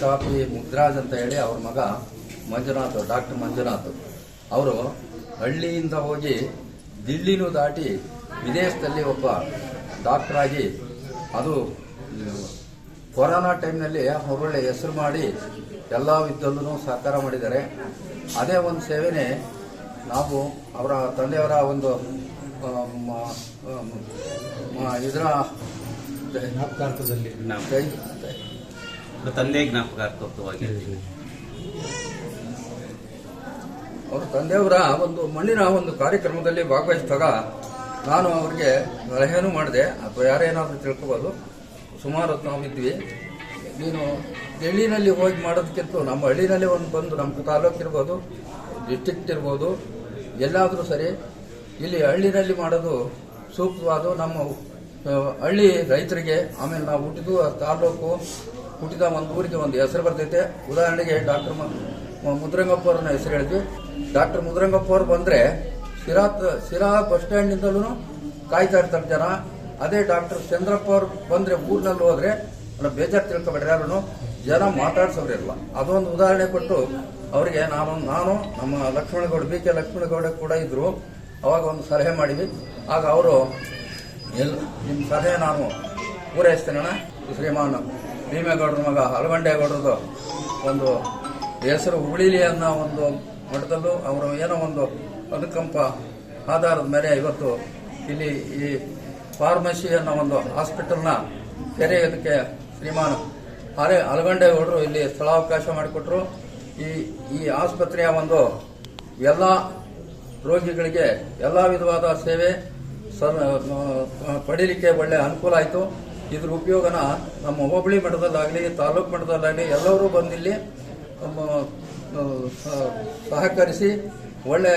Copy ಮುದ್ರಾಜ್ ಅಂತ ಹೇಳಿ ಅವ್ರ ಮಗ ಮಂಜುನಾಥ್ ಡಾಕ್ಟರ್ ಮಂಜುನಾಥ್. ಅವರು ಹಳ್ಳಿಯಿಂದ ಹೋಗಿ ದಿಲ್ಲಿನೂ ದಾಟಿ ವಿದೇಶದಲ್ಲಿ ಒಬ್ಬ ಡಾಕ್ಟರ್ ಆಗಿ ಅದು ಕೊರೋನಾ ಟೈಮ್ನಲ್ಲಿ ಅವರೊಳ್ಳೆ ಹೆಸರು ಮಾಡಿ ಎಲ್ಲ ವಿದ್ಯಲ್ಲೂ ಸಹಕಾರ ಮಾಡಿದ್ದಾರೆ. ಅದೇ ಒಂದು ಸೇವೆನೇ ನಾವು ಅವರ ತಂದೆಯವರ ಒಂದು ಇದರ ಜ್ಞಾಪಕಾರ್ಥದಲ್ಲಿ. ಕೈ- ತಂದೆ ಜ್ಞಾಪಕಾರ್ಥವಾಗಿ ಅವ್ರ ತಂದೆಯವರ ಒಂದು ಮಣ್ಣಿನ ಒಂದು ಕಾರ್ಯಕ್ರಮದಲ್ಲಿ ಭಾಗವಹಿಸಿದಾಗ ನಾನು ಅವ್ರಿಗೆ ಸಲಹೆನೂ ಮಾಡಿದೆ. ಅಥವಾ ಯಾರೇನಾದರೂ ತಿಳ್ಕೊಬೋದು. ಸುಮಾರು ಹೊತ್ತು ನಾವು ಇದ್ವಿ. ನೀನು ಹಳ್ಳಿನಲ್ಲಿ ಹೋಗಿ ಮಾಡೋದಕ್ಕಿಂತ ನಮ್ಮ ಹಳ್ಳಿನಲ್ಲಿ ಒಂದು ಬಂದು ನಮ್ಮ ತಾಲೂಕು ಇರ್ಬೋದು ಡಿಸ್ಟಿಕ್ಟ್ ಇರ್ಬೋದು, ಎಲ್ಲಾದರೂ ಸರಿ, ಇಲ್ಲಿ ಹಳ್ಳಿನಲ್ಲಿ ಮಾಡೋದು ಸೂಕ್ತವಾದ. ನಮ್ಮ ಹಳ್ಳಿ ರೈತರಿಗೆ, ಆಮೇಲೆ ನಾವು ಹುಟ್ಟಿದ್ದು ತಾಲೂಕು ಹುಟ್ಟಿದ ಒಂದು ಊರಿಗೆ ಒಂದು ಹೆಸರು ಬರ್ತೈತೆ. ಉದಾಹರಣೆಗೆ ಡಾಕ್ಟರ್ ಮುದ್ರಂಗಪ್ಪ ಅವ್ರನ್ನ ಹೆಸರು ಹೇಳಿದ್ವಿ. ಡಾಕ್ಟರ್ ಮುದ್ರಂಗಪ್ಪ ಅವ್ರು ಬಂದ್ರೆ ಶಿರಾ ಶಿರಾ ಬಸ್ ಸ್ಟ್ಯಾಂಡಿಂದಲೂ ಕಾಯ್ತಾ ಇರ್ತಾರೆ ಜನ. ಅದೇ ಡಾಕ್ಟರ್ ಚಂದ್ರಪ್ಪ ಅವ್ರು ಬಂದ್ರೆ ಊರಿನಲ್ಲಿ ಹೋದ್ರೆ ಬೇಜಾರು ತಿಳ್ಕೊಬೇಡ್ರಿ ಯಾರು ಜನ ಮಾತಾಡ್ಸೋರಿಲ್ಲ ಅದೊಂದು ಉದಾಹರಣೆ ಕೊಟ್ಟು ಅವರಿಗೆ ನಾನು ನಾನು ನಮ್ಮ ಲಕ್ಷ್ಮಣಗೌಡ, ಬಿ ಕೆ ಲಕ್ಷ್ಮಣಗೌಡ ಕೂಡ ಇದ್ರು. ಅವಾಗ ಒಂದು ಸಲಹೆ ಮಾಡಿದ್ವಿ. ಆಗ ಅವರು, ಎಲ್ ನಿಮ್ಮ ಸಲಹೆ ನಾನು ಪೂರೈಸ್ತೇನಣ್ಣ? ಶ್ರೀಮಾನ್ ಭೀಮೇಗೌಡರ ಮಗ ಹಲಗಂಡೇಗೌಡರದು ಒಂದು ಹೆಸರು ಉಳಿಲಿ ಅನ್ನೋ ಒಂದು ಮಠದಲ್ಲೂ ಅವರು ಏನೋ ಒಂದು ಅನುಕಂಪ ಆಧಾರದ ಮೇಲೆ ಇವತ್ತು ಇಲ್ಲಿ ಈ ಫಾರ್ಮಸಿ ಅನ್ನೋ ಒಂದು ಹಾಸ್ಪಿಟಲ್ನ ತೆರೆಯೋದಕ್ಕೆ ಶ್ರೀಮಾನ್ ಹರೆ ಹಲಗಂಡೇಗೌಡರು ಇಲ್ಲಿ ಸ್ಥಳಾವಕಾಶ ಮಾಡಿಕೊಟ್ರು. ಈ ಈ ಆಸ್ಪತ್ರೆಯ ಒಂದು ಎಲ್ಲ ರೋಗಿಗಳಿಗೆ ಎಲ್ಲ ವಿಧವಾದ ಸೇವೆ ಪಡೀಲಿಕ್ಕೆ ಒಳ್ಳೆ ಅನುಕೂಲ ಆಯಿತು. ಇದ್ರ ಉಪಯೋಗನ ನಮ್ಮ ಹೋಬಳಿ ಮಟ್ಟದಲ್ಲಾಗಲಿ ತಾಲೂಕು ಮಟ್ಟದಲ್ಲಾಗಲಿ ಎಲ್ಲರೂ ಬಂದಿಲ್ಲಿ ಸಹಕರಿಸಿ ಒಳ್ಳೆ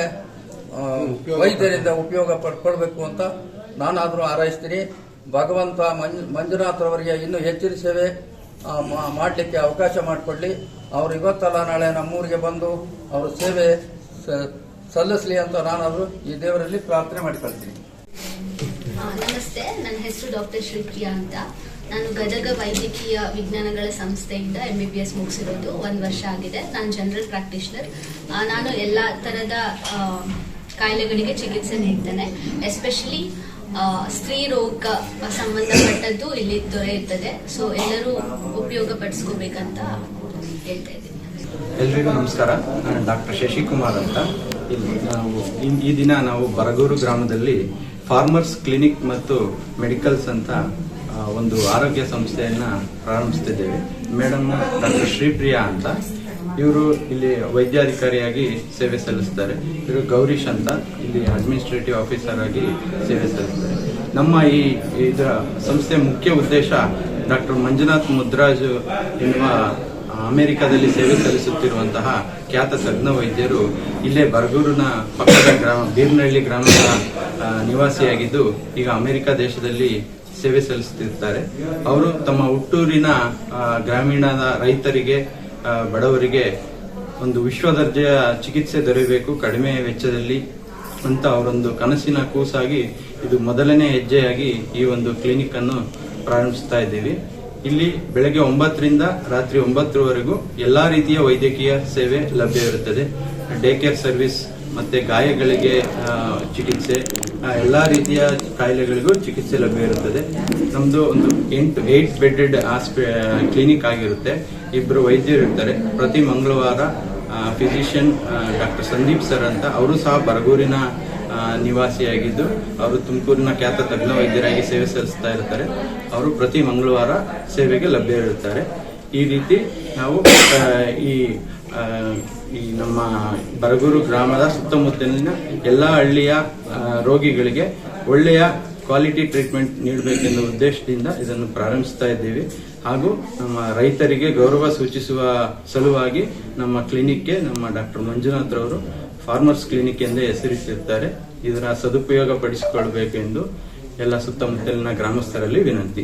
ವೈದ್ಯರಿಂದ ಉಪಯೋಗ ಪಡ್ಕೊಳ್ಬೇಕು ಅಂತ ನಾನಾದರೂ ಹಾರೈಸ್ತೀನಿ. ಭಗವಂತ ಮಂಜು ಮಂಜುನಾಥ್ರವರಿಗೆ ಇನ್ನೂ ಹೆಚ್ಚಿನ ಸೇವೆ ಮಾಡಲಿಕ್ಕೆ ಅವಕಾಶ ಮಾಡಿಕೊಡ್ಲಿ. ಅವರು ಇವತ್ತಲ್ಲ ನಾಳೆ ನಮ್ಮೂರಿಗೆ ಬಂದು ಅವರ ಸೇವೆ ಸ- ಸಲ್ಲಿಸಲಿ ಅಂತ ನಾನಾದರೂ ಈ ದೇವರಲ್ಲಿ ಪ್ರಾರ್ಥನೆ ಮಾಡಿಕೊಳ್ತೀನಿ. ನಮಸ್ತೆ. ನನ್ನ ಹೆಸರು ಡಾಕ್ಟರ್ ಶ್ರೀಪ್ರಿಯಾ ಅಂತ. ನಾನು ಗದಗ ವೈದ್ಯಕೀಯ ವಿಜ್ಞಾನಗಳ ಸಂಸ್ಥೆಯಿಂದ ಎಂ ಬಿ ಬಿ ಎಸ್ ಮುಗಿಸಿರೋದು. ಒಂದು ವರ್ಷ ಆಗಿದೆ. ನಾನು ಜನರಲ್ ಪ್ರಾಕ್ಟೀಷನರ್ ನಾನು ಎಲ್ಲ ಥರದ ಕಾಯಿಲೆಗಳಿಗೆ ಚಿಕಿತ್ಸೆ ನೀಡ್ತೇನೆ. ಎಸ್ಪೆಷಲಿ ಸ್ತ್ರೀ ರೋಗ ಸಂಬಂಧಪಟ್ಟದ್ದು ಇಲ್ಲಿ ದೊರೆಯುತ್ತದೆ. ಸೊ ಎಲ್ಲರೂ ಉಪಯೋಗ ಪಡಿಸ್ಕೋಬೇಕಂತ ಹೇಳ್ತಾ ಇದ್ದೀನಿ. ಎಲ್ರಿಗೂ ನಮಸ್ಕಾರ. ನಾನು ಡಾಕ್ಟರ್ ಶಶಿಕುಮಾರ್ ಅಂತ. ಇಲ್ಲಿ ನಾವು ಈ ದಿನ ನಾವು ಬರಗೂರು ಗ್ರಾಮದಲ್ಲಿ ಫಾರ್ಮರ್ಸ್ ಕ್ಲಿನಿಕ್ ಮತ್ತು ಮೆಡಿಕಲ್ಸ್ ಅಂತ ಒಂದು ಆರೋಗ್ಯ ಸಂಸ್ಥೆಯನ್ನ ಪ್ರಾರಂಭಿಸ್ತಿದ್ದೇವೆ. ಮೇಡಮ್ ಡಾಕ್ಟರ್ ಶ್ರೀಪ್ರಿಯಾ ಅಂತ. ಇವರು ಇಲ್ಲಿ ವೈದ್ಯಾಧಿಕಾರಿಯಾಗಿ ಸೇವೆ ಸಲ್ಲಿಸ್ತಾರೆ. ಇವರು ಗೌರೀಶ್ ಅಂತ, ಇಲ್ಲಿ ಅಡ್ಮಿನಿಸ್ಟ್ರೇಟಿವ್ ಆಫೀಸರ್ ಆಗಿ ಸೇವೆ ಸಲ್ಲಿಸ್ತಾರೆ. ನಮ್ಮ ಈ, ಇದರ ಸಂಸ್ಥೆಯ ಮುಖ್ಯ ಉದ್ದೇಶ ಡಾಕ್ಟರ್ ಮಂಜುನಾಥ್ ಮುದ್ರಾಜ್ ಎನ್ನುವ ಅಮೆರಿಕದಲ್ಲಿ ಸೇವೆ ಸಲ್ಲಿಸುತ್ತಿರುವಂತಹ ಖ್ಯಾತ ತಜ್ಞ ವೈದ್ಯರು ಇಲ್ಲೇ ಬರಗೂರಿನ ಪಕ್ಕದ ಗ್ರಾಮ, ಬೀರ್ನಹಳ್ಳಿ ಗ್ರಾಮದ ನಿವಾಸಿಯಾಗಿದ್ದು ಈಗ ಅಮೆರಿಕ ದೇಶದಲ್ಲಿ ಸೇವೆ ಸಲ್ಲಿಸುತ್ತಿರ್ತಾರೆ ಅವರು ತಮ್ಮ ಹುಟ್ಟೂರಿನ ಗ್ರಾಮೀಣದ ರೈತರಿಗೆ ಬಡವರಿಗೆ ಒಂದು ವಿಶ್ವ ದರ್ಜೆಯ ಚಿಕಿತ್ಸೆ ದೊರೆಯಬೇಕು. ಕಡಿಮೆ ವೆಚ್ಚದಲ್ಲಿ ಅಂತ ಅವರೊಂದು ಕನಸಿನ ಕೂಸಾಗಿ ಇದು ಮೊದಲನೇ ಹೆಜ್ಜೆಯಾಗಿ ಈ ಒಂದು ಕ್ಲಿನಿಕ್ ಅನ್ನು ಪ್ರಾರಂಭಿಸ್ತಾ ಇದ್ದೀವಿ. ಇಲ್ಲಿ ಬೆಳಗ್ಗೆ ಒಂಬತ್ತರಿಂದ ರಾತ್ರಿ ಒಂಬತ್ತರವರೆಗೂ ಎಲ್ಲಾ ರೀತಿಯ ವೈದ್ಯಕೀಯ ಸೇವೆ ಲಭ್ಯವಿರುತ್ತದೆ ಡೇ ಕೇರ್ ಸರ್ವಿಸ್ ಮತ್ತೆ ಗಾಯಗಳಿಗೆ ಚಿಕಿತ್ಸೆ ಎಲ್ಲ ರೀತಿಯ ಕಾಯಿಲೆಗಳಿಗೂ ಚಿಕಿತ್ಸೆ ಲಭ್ಯ ಇರುತ್ತದೆ. ನಮ್ದು ಒಂದು ಎಂಟು, ಏಟ್ ಬೆಡೆಡ್ ಕ್ಲಿನಿಕ್ ಆಗಿರುತ್ತೆ. ಇಬ್ಬರು ವೈದ್ಯರು ಇರ್ತಾರೆ. ಪ್ರತಿ ಮಂಗಳವಾರ ಫಿಸಿಷಿಯನ್ ಡಾಕ್ಟರ್ ಸಂದೀಪ್ ಸರ್ ಅಂತ ಅವರು ಸಹ ಬರಗೂರಿನ ನಿವಾಸಿಯಾಗಿದ್ದು ಅವರು ತುಮಕೂರಿನ ಖ್ಯಾತ ತಜ್ಞ ವೈದ್ಯರಾಗಿ ಸೇವೆ ಸಲ್ಲಿಸ್ತಾ ಇರ್ತಾರೆ ಅವರು ಪ್ರತಿ ಮಂಗಳವಾರ ಸೇವೆಗೆ ಲಭ್ಯ ಇರುತ್ತಾರೆ. ಈ ರೀತಿ ನಾವು ಈ ಈ ನಮ್ಮ ಬರಗೂರು ಗ್ರಾಮದ ಸುತ್ತಮುತ್ತಲಿನ ಎಲ್ಲ ಹಳ್ಳಿಯ ರೋಗಿಗಳಿಗೆ ಒಳ್ಳೆಯ ಕ್ವಾಲಿಟಿ ಟ್ರೀಟ್ಮೆಂಟ್ ನೀಡಬೇಕೆಂಬ ಉದ್ದೇಶದಿಂದ ಇದನ್ನು ಪ್ರಾರಂಭಿಸ್ತಾ ಇದ್ದೀವಿ. ಹಾಗೂ ನಮ್ಮ ರೈತರಿಗೆ ಗೌರವ ಸೂಚಿಸುವ ಸಲುವಾಗಿ ನಮ್ಮ ಕ್ಲಿನಿಕ್ಗೆ ನಮ್ಮ ಡಾಕ್ಟರ್ ಮಂಜುನಾಥ್ ರವರು ಫಾರ್ಮರ್ಸ್ ಕ್ಲಿನಿಕ್ ಎಂದೇ ಹೆಸರಿಟ್ಟಿರ್ತಾರೆ. ಇದರ ಸದುಪಯೋಗ ಪಡಿಸಿಕೊಳ್ಬೇಕೆಂದು ಎಲ್ಲ ಸುತ್ತಮುತ್ತಲಿನ ಗ್ರಾಮಸ್ಥರಲ್ಲಿ ವಿನಂತಿ.